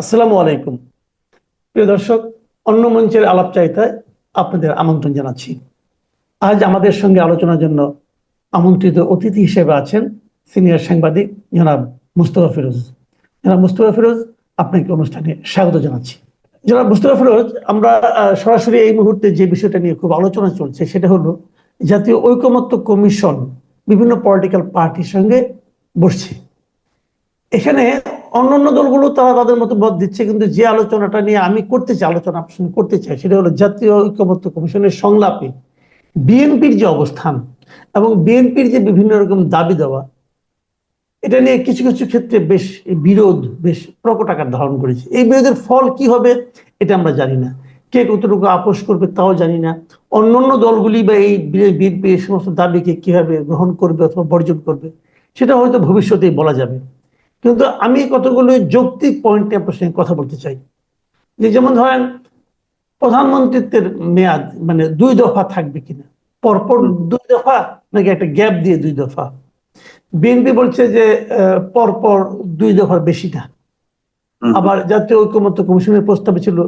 আসসালামু আলাইকুম। প্রিয় দর্শক, অন্য মঞ্চের আলাপ আলাপচারিতায় আপনাদের আমন্ত্রণ জানাচ্ছি। আজ আমাদের সঙ্গে আলোচনার জন্য আমন্ত্রিত অতিথি হিসেবে আছেন সিনিয়র সাংবাদিক জনাব মুস্তফা ফিরোজ। জনাব মুস্তফা ফিরোজ, আপনাকে অনুষ্ঠানে স্বাগত জানাচ্ছি। জনাব মুস্তফা ফিরোজ, আমরা সরাসরি এই মুহূর্তে যে বিষয়টা নিয়ে খুব আলোচনা চলছে সেটা হলো জাতীয় ঐকমত্য কমিশন বিভিন্ন পলিটিক্যাল পার্টির সঙ্গে বসছে। এখানে অন্যান্য দলগুলো তারা তাদের মতো মত দিচ্ছে, কিন্তু যে আলোচনাটা নিয়ে আমি করতে চাই, আলোচনা করতে চাই, সেটা হলো জাতীয় ঐক্যমত্য কমিশনের সংলাপে বিএনপির যে অবস্থান এবং বিএনপির যে বিভিন্ন রকম দাবি দেওয়া, এটা নিয়ে কিছু কিছু ক্ষেত্রে বেশ বিরোধ, বেশ প্রকট আকার ধারণ করেছে। এই বিরোধের ফল কি হবে, এটা আমরা জানি না। কে কতটুকু আপোষ করবে তাও জানি না। অন্যান্য দলগুলি বা এই বিএনপি, এই সমস্ত দাবিকে কীভাবে গ্রহণ করবে অথবা বর্জন করবে, সেটা হয়তো ভবিষ্যতেই বলা যাবে। কিন্তু আমি কতগুলো যৌক্তিক পয়েন্টে আপনার সঙ্গে কথা বলতে চাই। যে যেমন ধরেন প্রধানমন্ত্রিত্বের মেয়াদ মানে দুই দফা থাকবে কিনা? পরপর দুই দফা নাকি একটা গ্যাপ দিয়ে দুই দফা? বিএনপি বলছে যে পরপর দুই দফার বেশি না। আবার জাতীয় ঐক্যমত্য কমিশনের প্রস্তাবে ছিল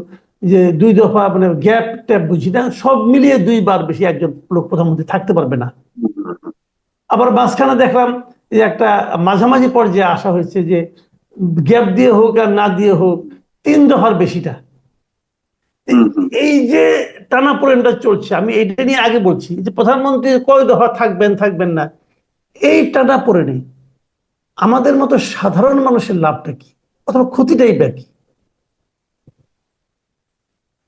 যে দুই দফা মানে গ্যাপ ট্যাপ বুঝি না সব মিলিয়ে দুইবার বেশি একজন লোক প্রধানমন্ত্রী থাকতে পারবে না। আবার মাঝখানে দেখলাম যে একটা মাঝামাঝি পর্যায়ে আসা হয়েছে যে গ্যাপ দিয়ে হোক আর না দিয়ে হোক তিন দফার বেশিটা। এই যে টানা চলছে আমি এইটা নিয়ে আগে বলছি যে প্রধানমন্ত্রী কয় দফা থাকবেন থাকবেন না। এই টানা পড়ে আমাদের মতো সাধারণ মানুষের লাভটা কি? অথবা ক্ষতিটাই বা কি?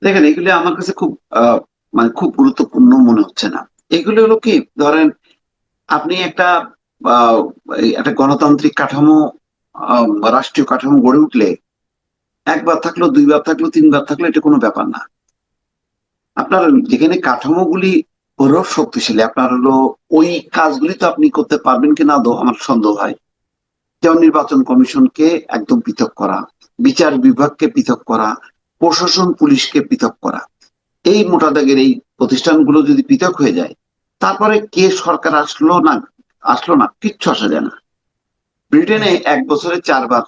দেখেন এগুলি আমার কাছে খুব আহ, মানে খুব গুরুত্বপূর্ণ মনে হচ্ছে না। এগুলি হলো কি ধরেন আপনি একটা এই একটা গণতান্ত্রিক কাঠামো রাষ্ট্রীয় কাঠামো গড়ে উঠলে একবার থাকল, দুইবার থাকল, তিনবার থাকল, এটা কোনো ব্যাপার না। আপনার যেখানে কাঠামোগুলি ওরও শক্তিশালী, আপনার হলো ওই কাজগুলি তো আপনি করতে পারবেন কি না আমার সন্দেহ হয়। যেমন নির্বাচন কমিশনকে একদম পৃথক করা, বিচার বিভাগকে পৃথক করা, প্রশাসন, পুলিশকে পৃথক করা। এই মোটা দাগের এই প্রতিষ্ঠানগুলো যদি পৃথক হয়ে যায়, তারপরে কে সরকার আসলো না আসলো না কিচ্ছু আসা যায় না। ব্রিটেনে এক বছরে চারবার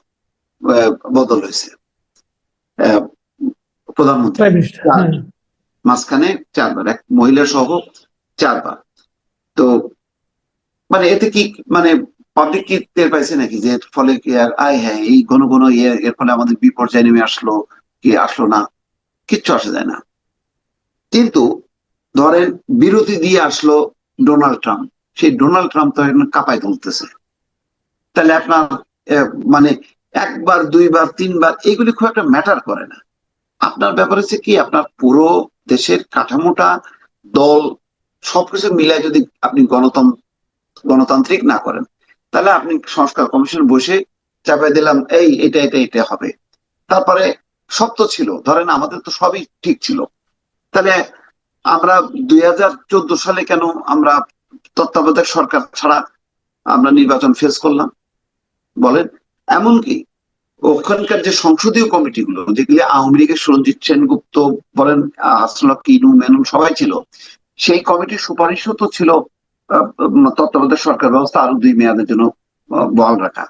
বদল হয়েছে। প্রধানমন্ত্রী। হ্যাঁ। মাঝখানে চারবার এক মহিলা সহ চারবার। তো মানে এতে কি মানে পাবলিক কি টের পাইছে নাকি যে এর ফলে কি আর আয় হ্যাঁ এই ঘন ঘন ইয়ে এর ফলে আমাদের বিপর্যয় নেমে আসলো কি আসলো না? কিচ্ছু আসা যায় না। কিন্তু ধরেন বিরতি দিয়ে আসলো ডোনাল্ড ট্রাম্প। সেই ডোনাল্ড ট্রাম্প তো এখন কাঁপায় তুলতেছে। তাহলে আপনার মানে একবার, দুইবার, তিনবার, এগুলি খুব একটা ম্যাটার করে না। আপনার ব্যাপার হচ্ছে কি, আপনার পুরো দেশের কাঠামোটা, দল, সবকিছু মিলায় যদি আপনি গণতন্ত্র গণতান্ত্রিক না করেন, তাহলে আপনি সংস্কার কমিশন বসে চাপাই দিলাম, এই, এটা এটা এটা হবে। তারপরে সব তো ছিল, ধরেন আমাদের তো সবই ঠিক ছিল। তাহলে আমরা দুই হাজার চোদ্দ সালে কেন আমরা তত্ত্বাবধায়ক সরকার ছাড়া আমরা নির্বাচন ফেস করলাম। বলেন, এমনকি ওখানকার যে সংসদীয় কমিটিগুলো, যেগুলি আওয়ামী লীগের সঞ্জিত সেনগুপ্ত, বলেন হাসনাত, কিনু, মেনন সবাই ছিল, সেই কমিটির সুপারিশও তো ছিল তত্ত্বাবধায়ক সরকার ব্যবস্থা আরও দুই মেয়াদের জন্য বল রাখা।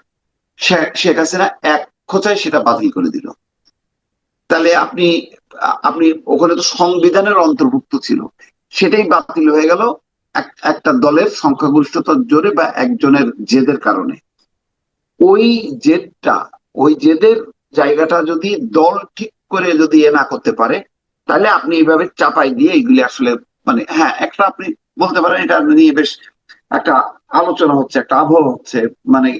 শেখ হাসিনা এক খোঁচায় সেটা বাতিল করে দিল। তাহলে আপনি আপনি, ওখানে তো সংবিধানের অন্তর্ভুক্ত ছিল, সেটাই বাতিল হয়ে গেল। একটা দলের সংখ্যাগরিষ্ঠতার জোরে বা একজনের জেদের কারণে। ওই জেদটা, ওই জেদের জায়গাটা যদি দল ঠিক করে যদি এ না করতে পারে, তাহলে আপনি এইভাবে চাপাই দিয়ে এগুলি আসলে মানে হ্যাঁ একটা আপনি বলতে পারেন এটা নিয়ে বেশ একটা আলোচনা হচ্ছে, একটা আবহাওয়া হচ্ছে। মানে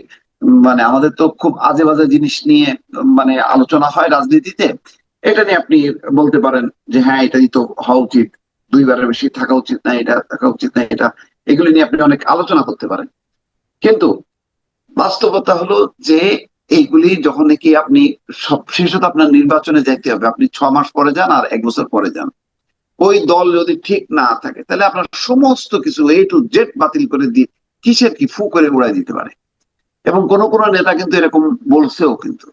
মানে আমাদের তো খুব আজে বাজে জিনিস নিয়ে মানে আলোচনা হয় রাজনীতিতে। এটা নিয়ে আপনি বলতে পারেন যে হ্যাঁ এটাই তো হওয়া উচিত। দুইবারের বেশি থাকা উচিত না, এটা থাকা উচিত না, এটা। এগুলি নিয়ে আপনি অনেক আলোচনা করতে পারেন। কিন্তু বাস্তবতা হলো যে এইগুলি যখন নাকি আপনি সব শেষত আপনার নির্বাচনে যাইতে হবে, আপনি ছ মাস পরে যান আর এক বছর পরে যান। ওই দল যদি ঠিক না থাকে, তাহলে আপনার সমস্ত কিছু এ টু জেড বাতিল করে দিয়ে কিসের কি ফু করে উড়াই দিতে পারে। এবং কোন কোন নেতা কিন্তু এরকম বলছেও কিন্তু।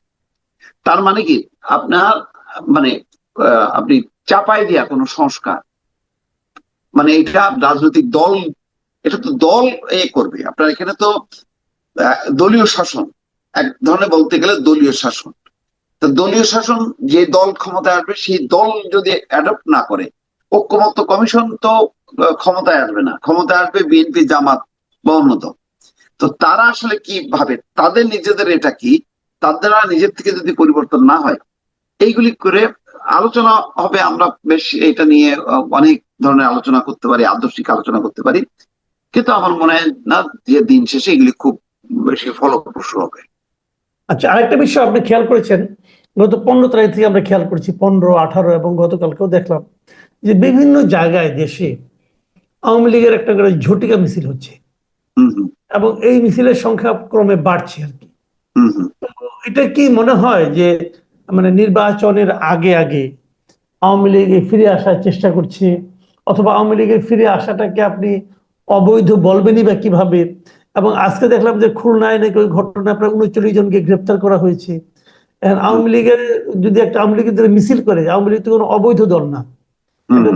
তার মানে কি? আপনার মানে আপনি চাপাই দিয়া কোনো সংস্কার মানে এটা রাজনৈতিক দল, এটা তো দল এ করবে। আপনার এখানে তো দলীয় শাসন, এক ধরনের বলতে গেলে দলীয় শাসন। তো দলীয় শাসন যে দল ক্ষমতায় আসবে, সেই দল যদি অ্যাডপ্ট না করে, ঐক্যমত্য কমিশন তো ক্ষমতায় আসবে না। ক্ষমতায় আসবে বিএনপি, জামাত বা অন্য দল। তো তারা আসলে কি ভাবে? তাদের নিজেদের এটা কি? তাদের নিজের থেকে যদি পরিবর্তন না হয়, এইগুলি করে আলোচনা হবে। আমরা বেশ এটা নিয়ে অনেক ধরনের আলোচনা করতে পারি আদর্শিক আলোচনা করতে পারি। কিন্তু আমার মনে হয় না যে দিন শেষে এগুলি খুব বেশি ফলপ্রসূ হবে। আচ্ছা আরেকটা বিষয় আপনি খেয়াল করেছেন? গত পনেরো তারিখ থেকে আমরা খেয়াল করছি পনেরো আঠারো এবং গতকালকেও দেখলাম যে বিভিন্ন জায়গায় দেশে আওয়ামী লীগের একটা করে ঝটিকা মিছিল হচ্ছে। এবং এই মিছিলের সংখ্যা ক্রমে বাড়ছে আর কি। এটা কি মনে হয় যে মানে নির্বাচনের আগে আগে আওয়ামী লীগে ফিরে আসার চেষ্টা করছে? অথবা আওয়ামী লীগের ফিরে আসাটাকে আপনি অবৈধ বলবেনই বা কীভাবে? এবং আজকে দেখলাম যে খুলনায় নাকি ওই ঘটনায় প্রায় উনচল্লিশ জনকে গ্রেপ্তার করা হয়েছে। আওয়ামী লীগের যদি একটা আওয়ামী লীগের মিছিল করে আওয়ামী লীগ তো কোনো অবৈধ দল না।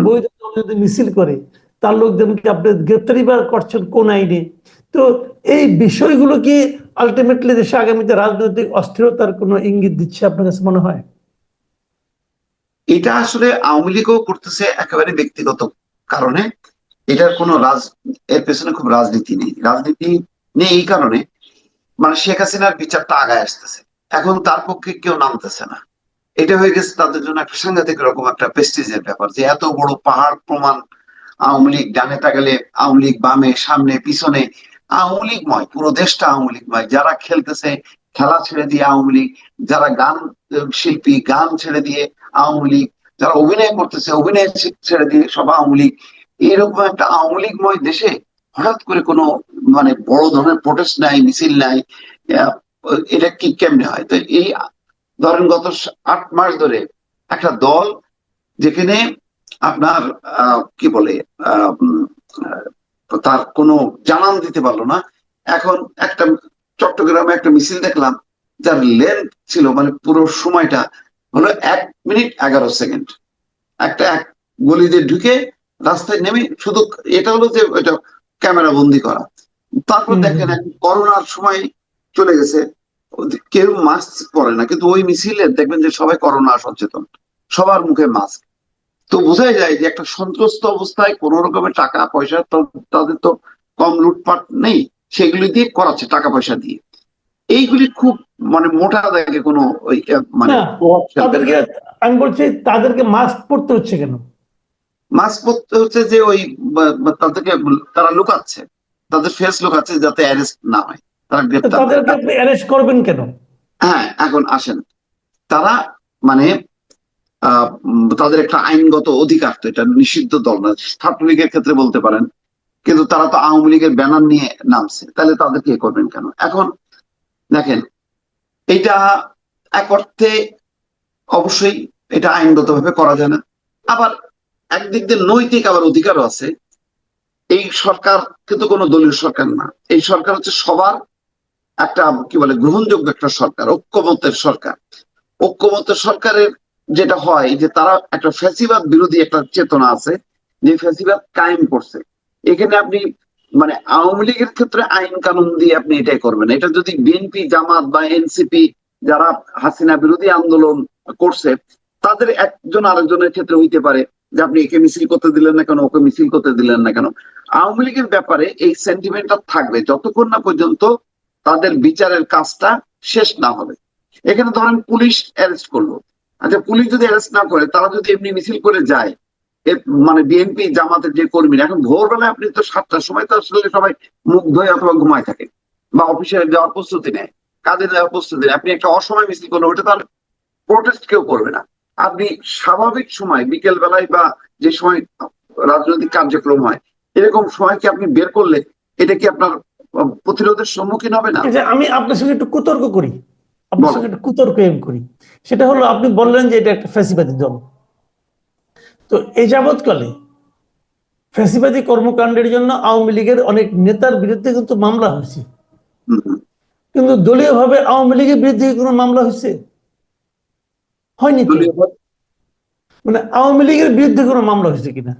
বৈধ দল যদি মিছিল করে তার লোকজনকে আপনি গ্রেপ্তারি বার করছেন কোন আইনে? তো এই বিষয়গুলো কি আলটিমেটলি দেশে আগামীতে রাজনৈতিক অস্থিরতার কোনো ইঙ্গিত দিচ্ছে আপনার কাছে মনে হয়? এটা আসলে আওয়ামী লীগও করতেছে একেবারে ব্যক্তিগত কারণে এটার কোনো রাজ, এর পেছনে খুব রাজনীতি নেই। রাজনীতি নেই এই কারণে মানে শেখ হাসিনার বিচারটা আগায় আসতেছে। এখন তার পক্ষে কেউ নামতেছে না। এটা হয়ে গেছে তাদের জন্য একটা সাংঘাতিক রকম একটা প্রেস্টিজের ব্যাপার, যে এত বড় পাহাড় প্রমাণ আওয়ামী লীগ ডানে তাকালে আওয়ামী লীগ বামে, সামনে, পিছনে, আওয়ামী লীগময় পুরো দেশটা আওয়ামী লীগময় যারা খেলতেছে, খেলা ছেড়ে দিয়ে আওয়ামী লীগ, যারা গান, শিল্পী, গান ছেড়ে দিয়ে আওয়ামী লীগ যারা অভিনয় করতেছে, অভিনয় ছেড়ে দিয়ে সব আওয়ামী লীগ এরকম একটা আওয়ামী লীগময় দেশে হঠাৎ করে কোনো মানে বড় ধরনের প্রোটেস্ট নাই, মিছিল নাই এটা কি কেমনে হয়? তো এই ধরেন গত আট মাস ধরে একটা দল যেখানে আপনার কি বলে তার কোনো জানান দিতে পারল না। এখন একটা চট্টগ্রামে একটা মিছিল দেখলাম, যার লেন্থ ছিল মানে পুরো সময়টা হলো এক মিনিট এগারো সেকেন্ড। একটা এক গলিতে ঢুকে রাস্তায় নেমে শুধু এটা হলো যে এটা ক্যামেরা বন্দি করা। তারপর দেখেন। করোনার সময় চলে গেছে। কেউ মাস্ক পরে না কিন্তু ওই মিছিলে দেখবেন যে সবাই করোনা সচেতন। সবার মুখে মাস্ক তো বোঝাই যায় যে একটা সন্ত্রস্ত অবস্থায় কোন রকমের টাকা পয়সা তাদের তো কম লুটপাট নেই। সেগুলি দিয়ে করাচ্ছে টাকা পয়সা দিয়ে। এইগুলি খুব মানে মোটা দাগে কোনো মানে তাদেরকে আমি বলছি তাদেরকে মাস্ক পরতে হচ্ছে কেন? মাস্ক পরতে হচ্ছে যে ওই তাদেরকে তারা লুকাচ্ছে তাদের ফেস লুকাচ্ছে যাতে অ্যারেস্ট না হয় তারা গ্রেপ্তার তাদেরকে আপনি অ্যারেস্ট করবেন কেন? হ্যাঁ এখন আসেন। তারা মানে তাদের একটা আইনগত অধিকার তো এটা নিষিদ্ধ দল না ছাত্রলীগের ক্ষেত্রে বলতে পারেন। কিন্তু তারা তো আওয়ামী লীগের ব্যানার নিয়ে নামছে তাহলে তাদেরকে এ করবেন কেন? এখন দেখেন, এটা এক অর্থে অবশ্যই এটা আইনগত ভাবে করা যায় না। আবার একদিক দিয়ে নৈতিক আবার অধিকারও আছে। এই সরকার কিন্তু কোনো দলীয় সরকার না। এই সরকার হচ্ছে সবার একটা, কি বলে, গ্রহণযোগ্য একটা সরকার ঐক্যমতের সরকার। ঐক্যমতের সরকারের যেটা হয় যে তারা একটা ফ্যাসিবাদ বিরোধী একটা চেতনা আছে, যে ফ্যাসিবাদ কায়েম করছে। এখানে আপনি মানে আওয়ামী লীগের ক্ষেত্রে আইন কানুন দিয়ে আপনি এটাই করবেন। এটা যদি বিএনপি জামাত বা এনসিপি যারা হাসিনা বিরোধী আন্দোলন করছে, তাদের একজন আরেকজনের ক্ষেত্রে হইতে পারে যে আপনি একে মিছিল করতে দিলেন না কেন, ওকে মিছিল করতে দিলেন না কেন। আওয়ামী লীগের ব্যাপারে এই সেন্টিমেন্টটা থাকবে যতক্ষণ না পর্যন্ত তাদের বিচারের কাজটা শেষ না হবে। এখানে ধরেন পুলিশ অ্যারেস্ট করল। আচ্ছা পুলিশ যদি অ্যারেস্ট না করে, তারা যদি এমনি মিছিল করে যায় মানে বিএনপি জামাতের যে কর্মীরা এখন ভোরবেলায় আপনি তো সাতটার সময় তো আসলে সবাই মুখ ধোয় অথবা ঘুমায় থাকে বা অফিসে যাওয়ার প্রস্তুতি নেয় কাজে যাওয়ার প্রস্তুতি নেয়। আপনি একটা অসময় মিছিল করলে ওটা তার প্রোটেস্ট কেউ করবে না। আপনি স্বাভাবিক সময় বিকেল বেলায় বা যে সময় রাজনৈতিক কার্যক্রম হয় এরকম সময় কি আপনি বের করলে এটা কি আপনার প্রতিরোধের সম্মুখীন হবে না? আমি আপনার সঙ্গে একটু কুতর্ক করি। আপনার। সঙ্গে একটু কুতর্ক করি। সেটা হলো আপনি বললেন যে এটা একটা ফ্যাসিবাদী দল। তো এই যাবৎকালে ফ্যাসিবাদী কর্মকাণ্ডের জন্য আওয়ামী লীগের অনেক নেতার বিরুদ্ধে কিন্তু মামলা হয়েছে। কিন্তু দলীয়ভাবে আওয়ামী লীগের বিরুদ্ধে কোনো মামলা হয়েছে? হয়নি দলীয়? মানে আওয়ামী লীগের বিরুদ্ধে কোনো মামলা হয়েছে কিনা?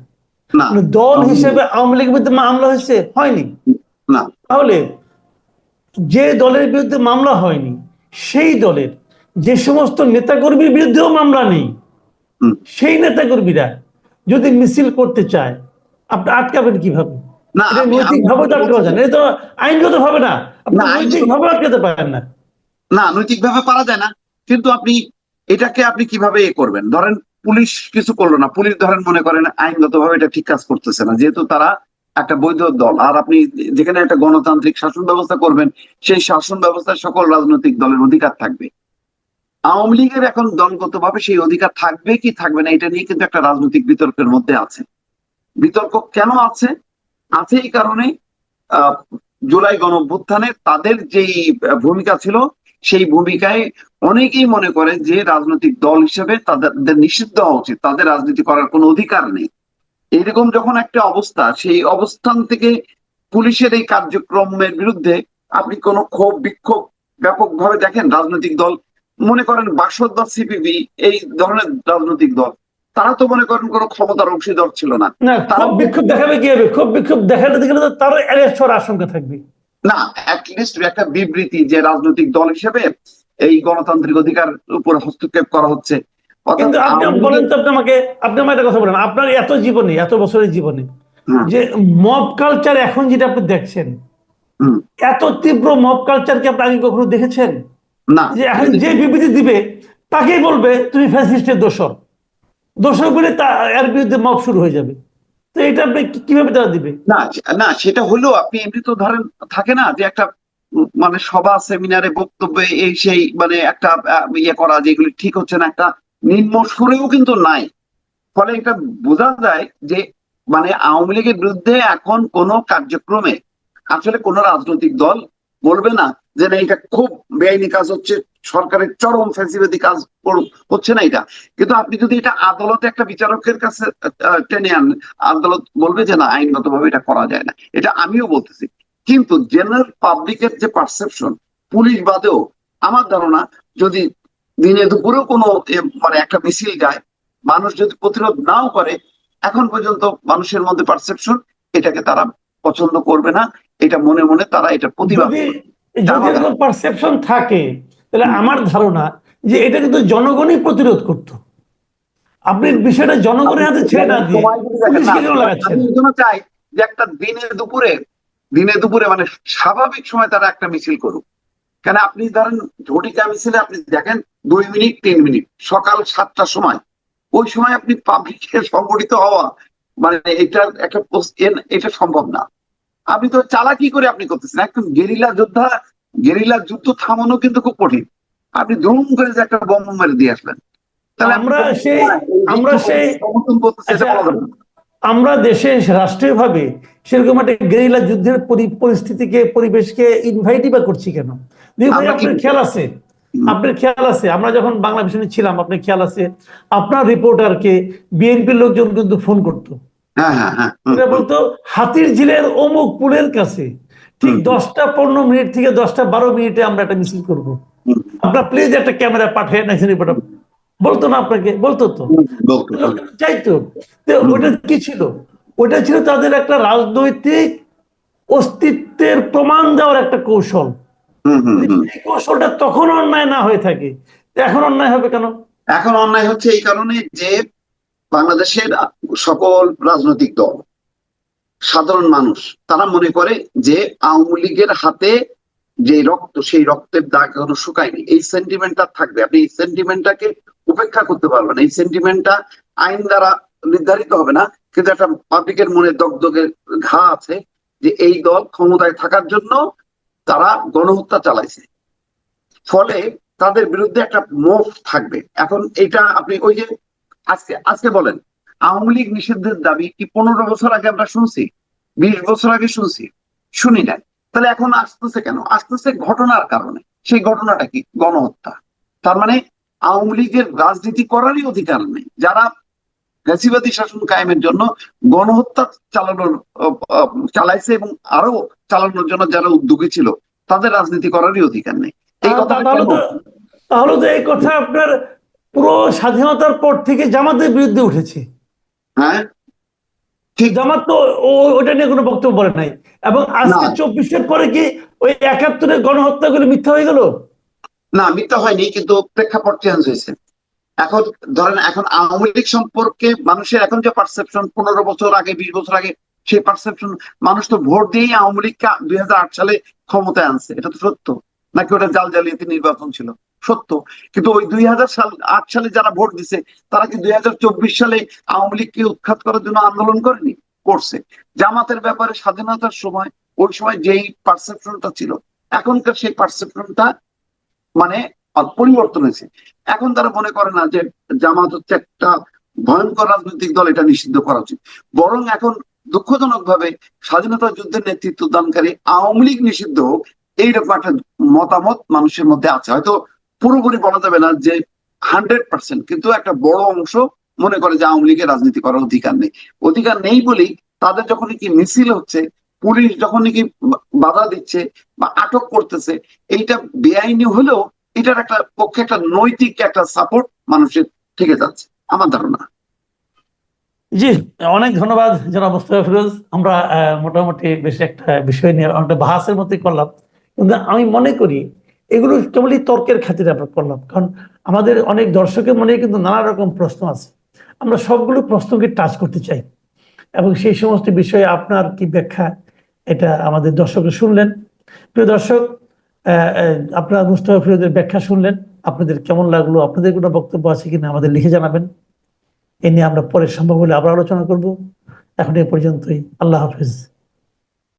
মানে দল হিসেবে আওয়ামী লীগের বিরুদ্ধে মামলা হয়েছে? হয়নি? তাহলে যে দলের বিরুদ্ধে মামলা হয়নি সেই দলের যে সমস্ত নেতাকর্মীর বিরুদ্ধেও মামলা নেই। সেই নেতাকর্মীরা যদি মিছিল করতে চায় আপনি আটকাবেন কীভাবে? না এটা আমি- নৈতিক ভাবে তো আটকানো যায় এটা তো আইনগত ভাবে না। আপনি না, আইনগত- নৈতিক ভাবে আটকাতে পারেন না। না নৈতিকভাবে পারা যায় না। কিন্তু আপনি এটাকে আপনি কীভাবে এ করবেন? ধরেন পুলিশ কিছু করল না। পুলিশ ধরেন মনে করেন আইনগত ভাবে এটা ঠিক কাজ করতেছে না। যেহেতু তারা একটা বৈধ দল আর আপনি যেখানে একটা গণতান্ত্রিক শাসন ব্যবস্থা করবেন সেই শাসন ব্যবস্থায় সকল রাজনৈতিক দলের অধিকার থাকবে। আওয়ামী লীগের এখন দলগতভাবে সেই অধিকার থাকবে কি থাকবে না, এটা নিয়ে কিন্তু একটা রাজনৈতিক বিতর্কের মধ্যে আছে। বিতর্ক কেন আছে? আছে এই কারণে জুলাই গণঅভ্যুত্থানে তাদের যেই ভূমিকা ছিল, সেই ভূমিকায় অনেকেই মনে করে যে রাজনৈতিক দল হিসেবে তাদের নিষিদ্ধ হওয়া উচিত, তাদের রাজনীতি করার কোনো অধিকার নেই। এইরকম যখন একটা অবস্থা, সেই অবস্থান থেকে পুলিশের এই কার্যক্রমের বিরুদ্ধে আপনি কোনো ক্ষোভ বিক্ষোভ ব্যাপকভাবে দেখেন, রাজনৈতিক দল মনে করেন বাসদ বা সিপিবি এই ধরনের রাজনৈতিক দল তারা তো মনে করেন কোনো ক্ষমতার অংশীদার ছিল না। তারা- বিক্ষোভ দেখাবে কি হবে? খুব বিক্ষোভ দেখাতে গেলে তো তারও অ্যারেস্ট হওয়ার আশঙ্কা থাকবে। না অ্যাটলিস্ট একটা বিবৃতি যে রাজনৈতিক দল হিসেবে এই গণতান্ত্রিক অধিকার উপরে হস্তক্ষেপ করা হচ্ছে। কিন্তু আপনি বলেন তো আপনি আমাকে আপনি আমার একটা কথা বলেন। আপনার এত জীবনে এত বছরের জীবনে যে মব কালচার এখন যেটা আপনি দেখছেন এত তীব্র মব কালচারকে আপনি আগে কখনো দেখেছেন? না। যে এখন যে বিবৃতি দিবে তাকেই বলবে তুমি ফ্যাসিস্টের দোষর। দোষর বলে এর বিরুদ্ধে মব শুরু হয়ে যাবে। তো এটা আপনি কীভাবে তারা দিবে? না না সেটা হলো আপনি এমনি তো ধরেন থাকে না যে একটা মানে সভা সেমিনারে বক্তব্যে এই সেই মানে একটা ইয়ে করা যেগুলি ঠিক হচ্ছে না একটা নিম্ন সুরেও কিন্তু নাই। ফলে এটা বোঝা যায় যে মানে আওয়ামী লীগের বিরুদ্ধে এখন কোন কার্যক্রমে আসলে কোন রাজনৈতিক দল বলবে না যে না, এটা খুব বেআইনি কাজ হচ্ছে, সরকারের চরম ফ্যাসিলিটি কাজ হচ্ছে না এটা। কিন্তু আপনি যদি এটা আদালতে একটা বিচারকের কাছে টেনে আন আদালত বলবে যে না আইনগত ভাবে এটা করা যায় না। এটা আমিও বলতেছি। কিন্তু জেনারেল পাবলিকের যে পারসেপশন, পুলিশ বাদেও আমার ধারণা যদি দিনে দুপুরেও কোনো মানে একটা মিছিল যায় মানুষ যদি প্রতিরোধ নাও করে, এখন পর্যন্ত মানুষের মধ্যে পারসেপশন, এটাকে তারা পছন্দ করবে না। এটা মনে মনে তারা এটা প্রতিবাদ পারসেপশন থাকে তাহলে আমার ধারণা যে এটা কিন্তু জনগণই প্রতিরোধ করত। আপনি বিষয়টা জনগণের হাতে ছেড়ে না দিয়ে চাই যে একটা দিনে দুপুরে দিনে দুপুরে মানে স্বাভাবিক সময় তারা একটা মিছিল করুক। কেন আপনি ধরেন ঝটিকা মিছিলে আপনি দেখেন দুই মিনিট তিন মিনিট সকাল সাতটার সময়। ওই সময় আপনি পাবলিকের সংগঠিত হওয়া মানে এটা একটা এটা সম্ভব না। আপনি তো চালাকি করে আপনি করতেছেন। একদম গেরিলা যোদ্ধা গেরিলা যুদ্ধ থামানো কিন্তু খুব কঠিন। আপনি ধুম করে যে একটা বোম মেরে দিয়ে আসলেন। তাহলে আমরা সেই- আমরা সেই- সমর্থন করতেছে এটা আচ্ছা, বলা যাবে না।" আমরা দেশে রাষ্ট্রীয়ভাবে সেরকম একটা গেরিলা যুদ্ধের পরি- পরিস্থিতিকে পরিবেশকে ইনভাইটই বা করছি কেন? আপনার খেয়াল আছে? আপনার খেয়াল আছে? আমরা যখন বাংলা মিশনে ছিলাম আপনার খেয়াল আছে? আপনার রিপোর্টারকে বিএনপির লোকজন কিন্তু ফোন করতো। হ্যাঁ হ্যাঁ হ্যাঁ বলতো হাতির ঝিলের অমুক পুলের কাছে ঠিক দশটা পনেরো মিনিট থেকে দশটা বারো মিনিটে আমরা একটা মিছিল করব। আপনার প্লিজ একটা ক্যামেরা পাঠিয়ে পাঠাবো বলতো না আপনাকে? বলতো তো? চাইতো। ওটা কি ছিল? ওটা ছিল তাদের একটা রাজনৈতিক অস্তিত্বের প্রমাণ দেওয়ার একটা কৌশল। এই কৌশলটা তখন অন্যায় না হয়ে থাকে। এখন অন্যায় হবে কেন? এখন অন্যায় হচ্ছে এই কারণে যে বাংলাদেশের সকল রাজনৈতিক দল, সাধারণ মানুষ, তারা মনে করে যে আওয়ামী লীগের হাতে যে রক্ত, সেই রক্তের দাগ এখনও শুকায়নি। এই সেন্টিমেন্টটা থাকবে। আপনি এই সেন্টিমেন্টটাকে উপেক্ষা করতে পারবেন এই সেন্টিমেন্টটা আইন দ্বারা নির্ধারিত হবে না। কিন্তু একটা পাবলিকের মনে দগদগের ঘা আছে যে এই দল ক্ষমতায় থাকার জন্য তারা গণহত্যা চালাইছে। ফলে তাদের বিরুদ্ধে একটা মোফ থাকবে। এখন এটা আপনি ওই যে আজকে আজকে বলেন আওয়ামী লীগ নিষিদ্ধের দাবি কি পনেরো বছর আগে আমরা শুনছি? বিশ বছর আগে শুনছি? শুনি নাই। তাহলে এখন আসতেছে কেন? আসতেছে ঘটনার কারণে। সেই ঘটনাটা কি? গণহত্যা। তার মানে আওয়ামী লীগের রাজনীতি করারই অধিকার নেই। যারা ফ্যাসিবাদী শাসন কায়েমের জন্য গণহত্যা চালানোর চালাইছে এবং আরও চালানোর জন্য যারা উদ্যোগী ছিল তাদের রাজনীতি করারই অধিকার নেই। এই কথা তাহলে তাহলে তো এই কথা আপনার পুরো স্বাধীনতার পর থেকে জামাতের বিরুদ্ধে উঠেছে। হ্যাঁ? ঠিক। জামাত তো ওটা নিয়ে কোনো বক্তব্য বলে নাই। এবং আজকে চব্বিশের পরে কি ওই একাত্তরের গণহত্যাগুলো মিথ্যা হয়ে গেল? না মিথ্যা হয়নি কিন্তু প্রেক্ষাপট চেঞ্জ হয়েছে। এখন ধরেন এখন আওয়ামী লীগ সম্পর্কে মানুষের এখন যে পারসেপশন পনেরো বছর আগে বিশ বছর আগে সেই পারসেপশন মানুষ তো ভোট দিয়েই আওয়ামী লীগকে দুই হাজার আট সালে ক্ষমতায় আনছে। এটা তো সত্য। নাকি ওটা জাল জালিয়াতি নির্বাচন ছিল? সত্য। কিন্তু ওই দুই হাজার সাল, আট সালে যারা ভোট দিছে, তারা কি দুই হাজার চব্বিশ সালে আওয়ামী লীগকে উৎখাত করার জন্য আন্দোলন করেনি? করছে। জামাতের ব্যাপারে স্বাধীনতার সময়, ওই সময় যেই পারসেপশনটা ছিল, এখনকার সেই পারসেপশনটা মানে পরিবর্তন হয়েছে। এখন তারা মনে করে না যে জামাত হচ্ছে একটা ভয়ঙ্কর রাজনৈতিক দল, এটা নিষিদ্ধ করা উচিত। বরং এখন দুঃখজনক ভাবে স্বাধীনতা যুদ্ধের নেতৃত্ব দানকারী আওয়ামী লীগ নিষিদ্ধ হোক, এইরকম একটা মতামত মানুষের মধ্যে আছে। হয়তো পুরোপুরি বলা যাবে না যে হান্ড্রেড পার্সেন্ট কিন্তু একটা বড় অংশ মনে করে যে আওয়ামী লীগের রাজনীতি করার অধিকার নেই। অধিকার নেই বলেই তাদের যখন কি মিছিল হচ্ছে, পুলিশ যখন নাকি বাধা দিচ্ছে বা আটক করতেছে, এইটা বেআইনি হলেও এটার একটা পক্ষে একটা নৈতিক একটা সাপোর্ট মানুষের থেকে যাচ্ছে। আমার ধারণা। জি, অনেক ধন্যবাদ জনাব মোস্তফা ফিরোজ। আমরা মোটামুটি বেশ একটা বিষয় নিয়ে অনেকটা বাহাসের মতোই করলাম। কিন্তু আমি মনে করি এগুলো কেবলই তর্কের খাতিরে আমরা করলাম। কারণ আমাদের অনেক দর্শকের মনে কিন্তু নানা রকম প্রশ্ন আছে। আমরা সবগুলো প্রশ্নকে টাচ করতে চাই। এবং সেই সমস্ত বিষয়ে আপনার কি ব্যাখ্যা, এটা আমাদের দর্শকরা শুনলেন। প্রিয় দর্শক আপনারা মুস্তফা ফিরোজের ব্যাখ্যা শুনলেন। আপনাদের কেমন লাগল? আপনাদের কোনো বক্তব্য আছে কিনা আমাদের লিখে জানাবেন। এ নিয়ে আমরা পরে সম্ভব হলে আবার আলোচনা করব। এখন এ পর্যন্তই। আল্লাহ হাফিজ।